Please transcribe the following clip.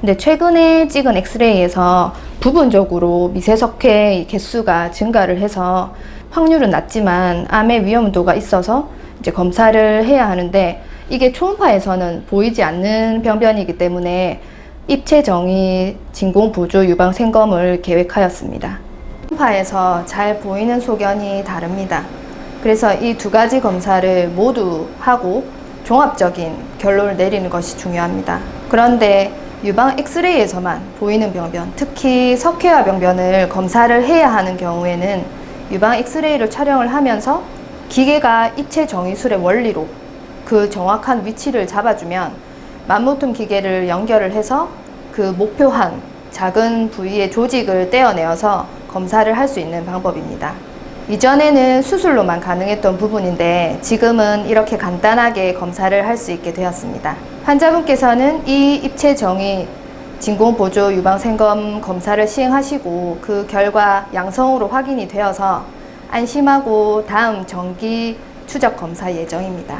근데 최근에 찍은 엑스레이에서 부분적으로 미세석회 개수가 증가를 해서 확률은 낮지만 암의 위험도가 있어서 이제 검사를 해야 하는데 이게 초음파에서는 보이지 않는 병변이기 때문에 입체 정의 진공 보조 유방 생검을 계획하였습니다. 초음파에서 잘 보이는 소견이 다릅니다. 그래서 이 두 가지 검사를 모두 하고 종합적인 결론을 내리는 것이 중요합니다. 그런데 유방 엑스레이에서만 보이는 병변, 특히 석회화 병변을 검사를 해야 하는 경우에는 유방 엑스레이를 촬영을 하면서 기계가 입체 정의술의 원리로 그 정확한 위치를 잡아주면 맘모툼 기계를 연결을 해서 그 목표한 작은 부위의 조직을 떼어내어서 검사를 할 수 있는 방법입니다. 이전에는 수술로만 가능했던 부분인데 지금은 이렇게 간단하게 검사를 할 수 있게 되었습니다. 환자분께서는 이 입체 정의 진공 보조 유방 생검 검사를 시행하시고 그 결과 양성으로 확인이 되어서 안심하고 다음 정기 추적 검사 예정입니다.